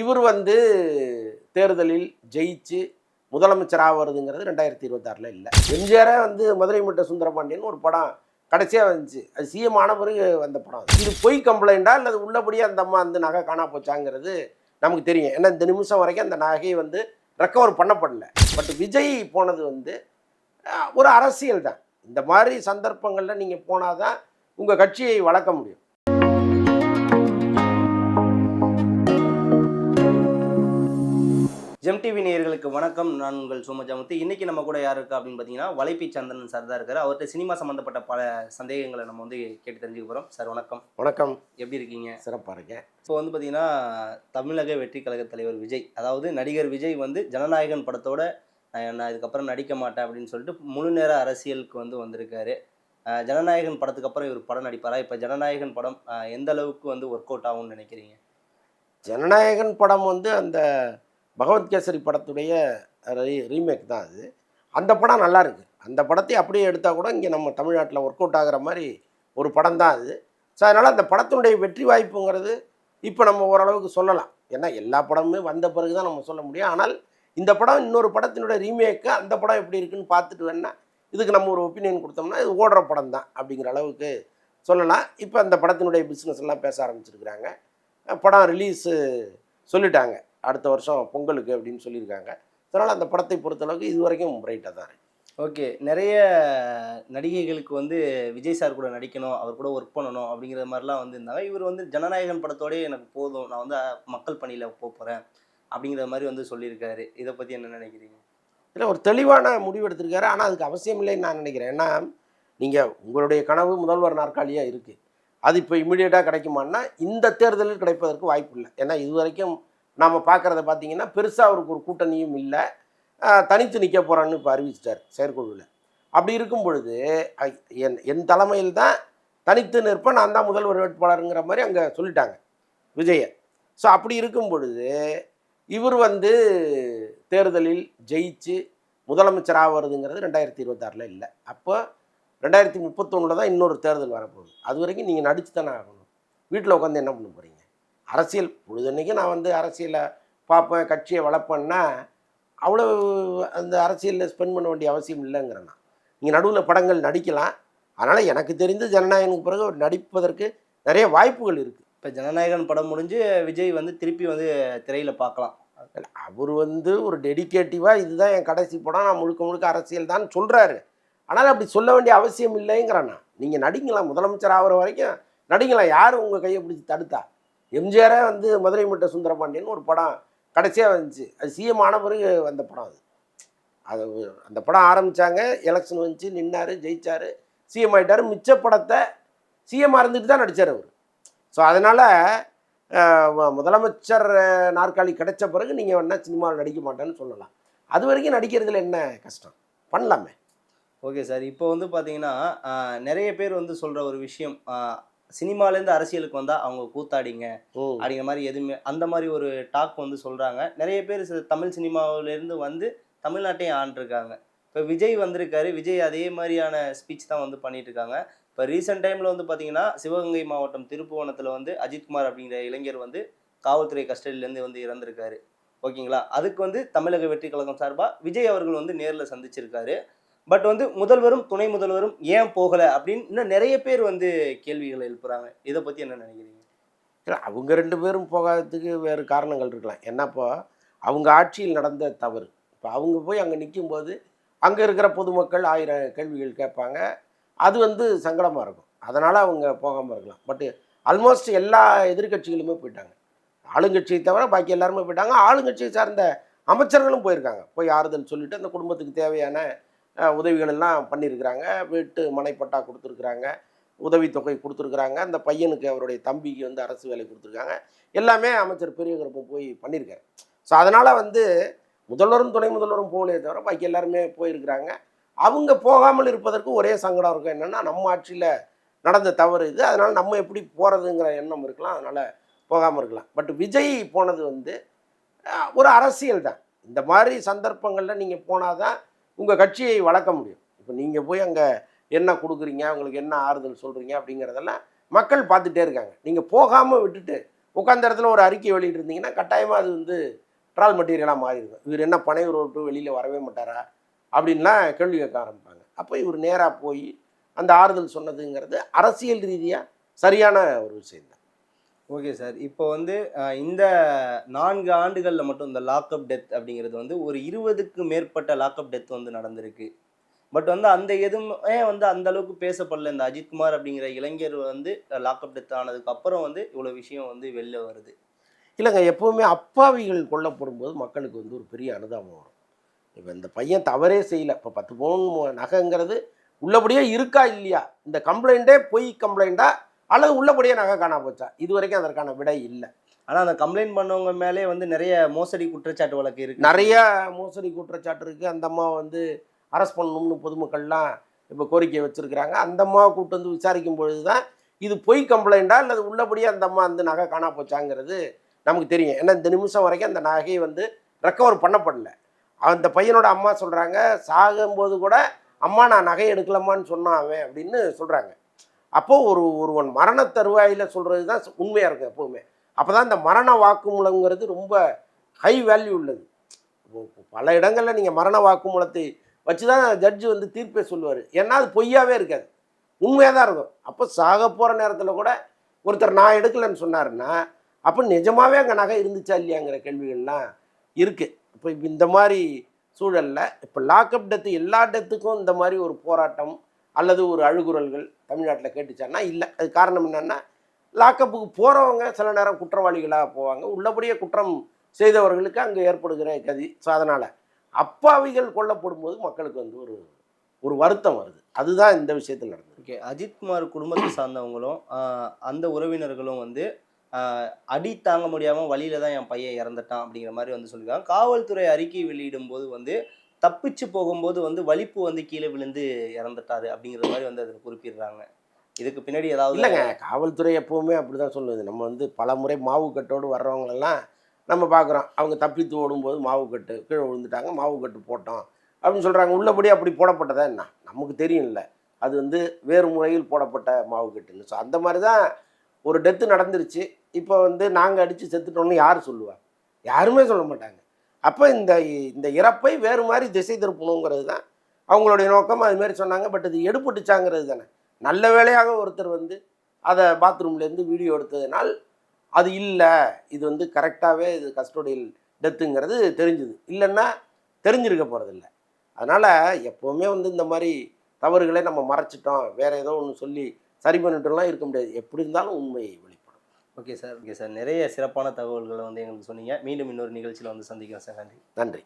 இவர் வந்து தேர்தலில் ஜெயிச்சு முதலமைச்சர் ஆவறதுங்கிறது ரெண்டாயிரத்தி இருபத்தாறில் இல்லை. எம்ஜிஆரே வந்து மதுரை முட்டை சுந்தரபாண்டியன் ஒரு படம் கடைசியாக வந்துச்சு. அது சிஎம் ஆன பிறகு வந்த படம் இது பொய் கம்ப்ளைண்டா அல்லது உள்ளபடியே அந்த அம்மா வந்து நகை காணா போச்சாங்கிறது நமக்கு தெரியும். ஏன்னா இந்த நிமிஷம் வரைக்கும் அந்த நகையை வந்து ரெக்கவர் பண்ணப்படல. பட் விஜய் போனது வந்து ஒரு அரசியல் தான். இந்த மாதிரி சந்தர்ப்பங்களில் நீங்கள் போனால் தான் உங்கள் கட்சியை வளர்க்க முடியும். டிவி நேயர்களுக்கு வணக்கம். நான் உங்கள் சோமஜாமுத்து. இன்னைக்கு நம்ம கூட யார் இருக்கா அப்படின்னு பார்த்தீங்கன்னா வலைப்பி சந்திரன் சார் தான் இருக்காரு. அவர்கிட்ட சினிமா சம்மந்தப்பட்ட பல சந்தேகங்களை நம்ம வந்து கேட்டு தெரிஞ்சுக்க போகிறோம் சார் வணக்கம். வணக்கம். எப்படி இருக்கீங்க? சிறப்பாக இருக்கேன். இப்போ வந்து பார்த்தீங்கன்னா தமிழக வெற்றி கழக தலைவர் விஜய் அதாவது நடிகர் விஜய் வந்து ஜனநாயகன் படத்தோட நான் இதுக்கப்புறம் நடிக்க மாட்டேன் அப்படின்னு சொல்லிட்டு முழு நேர அரசியலுக்கு வந்து வந்திருக்காரு. ஜனநாயகன் படத்துக்கு அப்புறம் இவர் படம் நடிப்பாரா? இப்போ ஜனநாயகன் படம் எந்த அளவுக்கு வந்து ஒர்க் அவுட் ஆகும்னு நினைக்கிறீங்க? ஜனநாயகன் படம் வந்து அந்த பகவத் கேசரி படத்துடைய ரீமேக் தான் அது. அந்த படம் நல்லா இருக்குது அந்த படத்தை அப்படியே எடுத்தால் கூட இங்கே நம்ம தமிழ்நாட்டில் ஒர்க் அவுட் ஆகிற மாதிரி ஒரு படம் தான் அது. ஸோ அதனால் அந்த படத்தினுடைய வெற்றி வாய்ப்புங்கிறது இப்போ நம்ம ஓரளவுக்கு சொல்லலாம். ஏன்னா எல்லா படமுமே வந்த பிறகு தான் நம்ம சொல்ல முடியும். ஆனால் இந்த படம் இன்னொரு படத்தினுடைய ரீமேக்கு அந்த படம் எப்படி இருக்குன்னு பார்த்துட்டு வேணா இதுக்கு நம்ம ஒரு ஒப்பீனியன் கொடுத்தோம்னா இது ஓடுற படம் தான் அப்படிங்கிற அளவுக்கு சொல்லலாம். இப்போ அந்த படத்தினுடைய பிஸ்னஸ் எல்லாம் பேச ஆரம்பிச்சிருக்கிறாங்க. படம் ரிலீஸு சொல்லிட்டாங்க. அடுத்த வருஷம் பொங்கலுக்கு அப்படின்னு சொல்லியிருக்காங்க. அதனால் அந்த படத்தை பொறுத்தளவுக்கு இது வரைக்கும் பிரைட்டாக தான் ஓகே. நிறைய நடிகைகளுக்கு வந்து விஜய் சார் கூட நடிக்கணும் அவர் கூட ஒர்க் பண்ணணும் அப்படிங்கிற மாதிரிலாம் வந்து இருந்தாங்க இவர் வந்து ஜனநாயகன் படத்தோடயே எனக்கு போதும் நான் வந்து மக்கள் பணியில் போக போகிறேன் அப்படிங்கிற மாதிரி வந்து சொல்லியிருக்காரு. இதை பற்றி என்ன நினைக்கிறீங்க? இல்லை ஒரு தெளிவான முடிவு எடுத்திருக்காரு. ஆனால் அதுக்கு அவசியம் இல்லைன்னு நான் நினைக்கிறேன். ஏன்னா நீங்கள் உங்களுடைய கனவு முதல்வர் நாற்காலியாக இருக்குது அது இப்போ இமீடியட்டாக கிடைக்குமான்னா இந்த தேர்தலில் கிடைப்பதற்கு வாய்ப்பு இல்லை. ஏன்னா இது வரைக்கும் நாம் பார்க்குறத பார்த்தீங்கன்னா பெருசாக அவருக்கு ஒரு கூட்டணியும் இல்லை. தனித்து நிற்க போகிறான்னு இப்போ அறிவிச்சிட்டார் செயற்குழுவில் அப்படி இருக்கும் பொழுது என் என் தலைமையில் தான் தனித்து நிற்பேன் நான் தான் முதல்வர் வேட்பாளருங்கிற மாதிரி அங்கே சொல்லிட்டாங்க விஜயை. ஸோ அப்படி இருக்கும் பொழுது இவர் வந்து தேர்தலில் ஜெயிச்சு முதலமைச்சர் ஆகிறதுங்கிறது ரெண்டாயிரத்தி இருபத்தாறில் இல்லை. அப்போ ரெண்டாயிரத்தி முப்பத்தொன்னில் தான் இன்னொரு தேர்தல் வரப்போகுது. அது வரைக்கும் நீங்கள் நடிச்சு தானே ஆகணும். வீட்டில் உட்காந்து என்ன பண்ண போகிறீங்க அரசியல். பொழுதன்னைக்கு நான் வந்து அரசியலை பார்ப்பேன் கட்சியை வளர்ப்பேன்னா அவ்வளோ அந்த அரசியலில் ஸ்பெண்ட் பண்ண வேண்டிய அவசியம் இல்லைங்கிறேன் நான். நீங்கள் நடுவில் படங்கள் நடிக்கலாம். அதனால் எனக்கு தெரிந்து ஜனநாயகனுக்கு பிறகு அவர் நடிப்பதற்கு நிறைய வாய்ப்புகள் இருக்குது இப்போ ஜனநாயகன் படம் முடிஞ்சு விஜய் வந்து திருப்பி வந்து திரையில் பார்க்கலாம். அவர் வந்து ஒரு டெடிகேட்டிவாக இதுதான் என் கடைசி படம். நான் முழுக்க முழுக்க அரசியல் தான் சொல்கிறாரு ஆனால் அப்படி சொல்ல வேண்டிய அவசியம் இல்லைங்கிறேன் நான். நீங்கள் நடிக்கலாம். முதலமைச்சர் ஆகிற வரைக்கும் நடிக்கலாம். யார் உங்கள் கையை பிடிச்சி தடுத்தா? எம்ஜிஆரே வந்து மதுரை மட்ட சுந்தரபாண்டியன் ஒரு படம் கடைசியாக வந்துச்சு. அது சிஎம் ஆன பிறகு வந்த படம் அது. அது அந்த படம் ஆரம்பித்தாங்க எலெக்ஷன் வந்துச்சு நின்னார் ஜெயிச்சார். சிஎம் ஆகிட்டார் மிச்ச படத்தை சிஎம் இருந்துட்டு தான் நடித்தார் அவர். ஸோ அதனால் முதலமைச்சர் நாற்காலி கிடைச்ச பிறகு நீங்கள் வேணா சினிமாவில் நடிக்க மாட்டேன்னு சொல்லலாம். அது வரைக்கும் நடிக்கிறதுல என்ன கஷ்டம்? பண்ணலாமே. Okay sir. இப்போ வந்து பார்த்தீங்கன்னா நிறைய பேர் வந்து சொல்கிற ஒரு விஷயம் சினிமாலேருந்து அரசியலுக்கு வந்தால் அவங்க கூத்தாடிங்க. அப்படிங்கிற மாதிரி எதுவுமே அந்த மாதிரி ஒரு டாக் வந்து சொல்கிறாங்க நிறைய பேர் தமிழ் சினிமாவிலேருந்து வந்து தமிழ்நாட்டையும் ஆண்டிருக்காங்க. இப்போ விஜய் வந்திருக்காரு. விஜய் அதே மாதிரியான ஸ்பீச் தான் வந்து பண்ணிட்டு இருக்காங்க இப்போ ரீசெண்ட் டைமில் வந்து பார்த்தீங்கன்னா சிவகங்கை மாவட்டம் திருப்புவனத்தில் வந்து அஜித்குமார் அப்படிங்கிற இளைஞர் வந்து காவல்துறை கஸ்டடியிலேருந்து வந்து இறந்திருக்காரு. ஓகேங்களா? அதுக்கு வந்து தமிழக வெற்றி கழகம் சார்பாக விஜய் அவர்கள் வந்து நேரில் சந்திச்சிருக்காரு. பட் வந்து முதல்வரும் துணை முதல்வரும் ஏன் போகலை அப்படின்னு இன்னும் நிறைய பேர் வந்து கேள்விகளை எழுப்புறாங்க. இதை பற்றி என்ன நினைக்கிறீங்க? இல்லை அவங்க ரெண்டு பேரும் போகாததுக்கு வேறு காரணங்கள் இருக்கலாம். என்னப்போ? அவங்க ஆட்சியில் நடந்த தவறு. இப்போ அவங்க போய் அங்கே நிக்கும்போது அங்கே இருக்கிற பொதுமக்கள் ஆயிரம் கேள்விகள் கேட்பாங்க. அது வந்து சங்கடமாக இருக்கும். அதனால் அவங்க போகாமல் இருக்கலாம். பட் ஆல்மோஸ்ட் எல்லா எதிர்க்கட்சிகளுமே போயிட்டாங்க. ஆளுங்கட்சியை தவிர பாக்கி எல்லாருமே போயிட்டாங்க. ஆளுங்கட்சியை சார்ந்த அமைச்சர்களும் போயிருக்காங்க. போய் ஆறுதல் சொல்லிட்டு அந்த குடும்பத்துக்கு தேவையான உதவிகள் எல்லாம் பண்ணியிருக்கிறாங்க. வீட்டு மனைப்பட்டா கொடுத்துருக்குறாங்க. உதவித்தொகை கொடுத்துருக்குறாங்க. அந்த பையனுக்கு அவருடைய தம்பிக்கு வந்து அரசு வேலை கொடுத்துருக்காங்க. எல்லாமே அமைச்சர் பெரிய கருப்பம் போய் பண்ணியிருக்காரு. ஸோ அதனால் வந்து முதல்வரும் துணை முதல்வரும் போகலையே தவிர பாக்கி எல்லாருமே போயிருக்கிறாங்க. அவங்க போகாமல் இருப்பதற்கு ஒரே சங்கடம் இருக்கும். என்னென்னா நம்ம ஆட்சியில் நடந்த தவறு இது. அதனால் நம்ம எப்படி போகிறதுங்கிற எண்ணம் இருக்கலாம். அதனால் போகாமல் இருக்கலாம். பட் விஜய் போனது வந்து ஒரு அரசியல் தான். இந்த மாதிரி சந்தர்ப்பங்களில் நீங்கள் போனால் தான் உங்கள் கட்சியை வளர்க்க முடியும். இப்போ நீங்கள் போய் அங்கே என்ன கொடுக்குறீங்க? உங்களுக்கு என்ன ஆறுதல் சொல்கிறீங்க அப்படிங்கிறதெல்லாம் மக்கள் பார்த்துட்டே இருக்காங்க. நீங்கள் போகாமல் விட்டுட்டு உட்காந்த இடத்துல ஒரு அறிக்கை வெளியிட்டிருந்தீங்கன்னா கட்டாயமாக அது வந்து ட்ரால் மெட்டீரியலாக மாறிடும் இவர் என்ன பனையூர் விட்டு வெளியில் வரவே மாட்டாரா? அப்படின்லாம் கேள்வி கேட்க ஆரம்பிப்பாங்க. அப்போ இவர் நேராக போய் அந்த ஆறுதல் சொன்னதுங்கிறது அரசியல் ரீதியாக சரியான ஒரு விஷயம் தான் ஓகே சார். இப்போ வந்து இந்த நான்கு ஆண்டுகளில் மட்டும் இந்த லாக்அப் டெத் அப்படிங்கிறது வந்து ஒரு இருபதுக்கு மேற்பட்ட லாக்அப் டெத் வந்து நடந்திருக்கு. பட் வந்து அந்த எதுவுமே வந்து அந்த அளவுக்கு பேசப்படல. இந்த அஜித்குமார் அப்படிங்கிற இளைஞர் வந்து லாக்அப் டெத் ஆனதுக்கு அப்புறம் வந்து இவ்வளோ விஷயம் வந்து வெளில வருது. இல்லைங்க எப்போவுமே அப்பாவிகள் கொல்லப்படும் போது மக்களுக்கு வந்து ஒரு பெரிய அனுதாபம் வரும். இப்போ இந்த பையன் தவறே செய்யலை. இப்போ பத்து பவுன் நகைங்கிறது உள்ளபடியே இருக்கா இல்லையா? இந்த கம்ப்ளைண்ட்டே பொய் கம்ப்ளைண்ட்டாக அல்லது உள்ளபடியே நகை காணா போச்சா? இது வரைக்கும் அதற்கான விடை இல்லை. ஆனால் அந்த கம்ப்ளைண்ட் பண்ணவங்க மேலே வந்து நிறைய மோசடி குற்றச்சாட்டு வழக்கு இருக்கு. நிறைய மோசடி குற்றச்சாட்டு இருக்குது அந்த அம்மா வந்து அரெஸ்ட் பண்ணணும்னு பொதுமக்கள்லாம் இப்போ கோரிக்கை வச்சுருக்கிறாங்க. அந்த அம்மாவை கூப்பிட்டு வந்து விசாரிக்கும் பொழுது தான் இது பொய் கம்ப்ளைண்ட்டா அல்லது உள்ளபடியே அந்த அம்மா அந்த நகை காணா போச்சாங்கிறது நமக்கு தெரியும். ஏன்னா இந்த நிமிஷம் வரைக்கும் அந்த நகை வந்து ரெக்கவர் பண்ணப்படல. அந்த பையனோட அம்மா சொல்கிறாங்க சாகும்போது கூட அம்மா நான் நகை எடுக்கலாமான்னு சொன்னான் அவன் அப்படின்னு சொல்கிறாங்க அப்போது ஒரு ஒருவன் மரண தருவாயில் சொல்கிறது தான் உண்மையாக இருக்கும் எப்போவுமே. அப்போ தான் இந்த மரண வாக்குமூலங்கிறது ரொம்ப ஹை வேல்யூ உள்ளது. பல இடங்களில் நீங்கள் மரண வாக்குமூலத்தை வச்சு தான் ஜட்ஜு வந்து தீர்ப்பே சொல்லுவார். ஏன்னா அது பொய்யாவே இருக்காது. உண்மையாக தான் இருக்கும். அப்போ சாக போகிற நேரத்தில் கூட ஒருத்தர் நான் எடுக்கலைன்னு சொன்னாருன்னா அப்போ நிஜமாகவே அங்கே நகை இருந்துச்சா இல்லையாங்கிற கேள்விகள்லாம் இருக்குது இப்போ இந்த மாதிரி சூழலில் இப்போ லாக்அப் டெத்து எல்லா டெத்துக்கும் இந்த மாதிரி ஒரு போராட்டம் அல்லது ஒரு அழுகுரல்கள் தமிழ்நாட்டில் கேட்டுச்சான்னா இல்லை. அது காரணம் என்னென்னா லாக்கப்புக்கு போகிறவங்க சில நேரம் குற்றவாளிகளாக போவாங்க. உள்ளபடியே குற்றம் செய்தவர்களுக்கு அங்கே ஏற்படுகிற கதி. ஸோ அதனால் அப்பாவிகள் கொல்லப்படும் போது மக்களுக்கு வந்து ஒரு ஒரு வருத்தம் வருது. அதுதான் இந்த விஷயத்தில் நடந்தது. ஓகே. அஜித்குமார் குடும்பத்தை சார்ந்தவங்களும் அந்த உறவினர்களும் வந்து அடி தாங்க முடியாமல் வழியில தான் என் பையன் இறந்துட்டான் அப்படிங்கிற மாதிரி வந்து சொல்லியிருக்காங்க காவல்துறை அறிக்கை வெளியிடும் போது வந்து தப்பிச்சு போகும்போது வந்து வலிப்பு வந்து கீழே விழுந்து இறந்துட்டாரு அப்படிங்கிற மாதிரி வந்து அதில் குறிப்பிடுறாங்க. இதுக்கு பின்னாடி ஏதாவது இல்லைங்க காவல்துறை எப்போவுமே அப்படி தான் சொல்லுது. நம்ம வந்து பல முறை மாவு கட்டோடு வர்றவங்களெல்லாம் நம்ம பார்க்குறோம். அவங்க தப்பித்து ஓடும்போது மாவு கட்டு கீழே விழுந்துட்டாங்க மாவு கட்டு போட்டோம் அப்படின்னு சொல்கிறாங்க உள்ளபடி அப்படி போடப்பட்டதா என்ன? நமக்கு தெரியும்ல. அது வந்து வேறு முறையில் போடப்பட்ட மாவு கட்டுன்னு. ஸோ அந்த மாதிரி தான் ஒரு டெத்து நடந்துருச்சு. இப்போ வந்து நாங்கள் அடித்து செத்துட்டோம்னு யார் சொல்லுவா? யாருமே சொல்ல மாட்டாங்க. அப்போ இந்த இந்த இறப்பை வேறு மாதிரி திசை திருப்பணுங்கிறது தான் அவங்களுடைய நோக்கம். அது மாதிரி சொன்னாங்க பட் இது எடுபட்டுச்சாங்கிறது தானே. நல்ல வேலையாக ஒருத்தர் வந்து அதை பாத்ரூம்லேருந்து வீடியோ எடுத்ததுனால் அது இல்லை இது வந்து கரெக்டாகவே இது கஸ்டோடியல் டெத்துங்கிறது தெரிஞ்சுது. இல்லைன்னா தெரிஞ்சிருக்க போகிறதில்ல அதனால் எப்போவுமே வந்து இந்த மாதிரி தவறுகளை நம்ம மறைச்சிட்டோம் வேறு ஏதோ ஒன்று சொல்லி சரி பண்ணிட்டோம்லாம் இருக்க முடியாது. எப்படி இருந்தாலும் உண்மை வெளி ஓகே சார் ஓகே சார். நிறைய சிறப்பான தகவல்களை வந்து எங்களுக்கு சொன்னீங்க. மீண்டும் இன்னொரு நிகழ்ச்சியில் வந்து சந்திக்கிறோம் சார். நன்றி. நன்றி.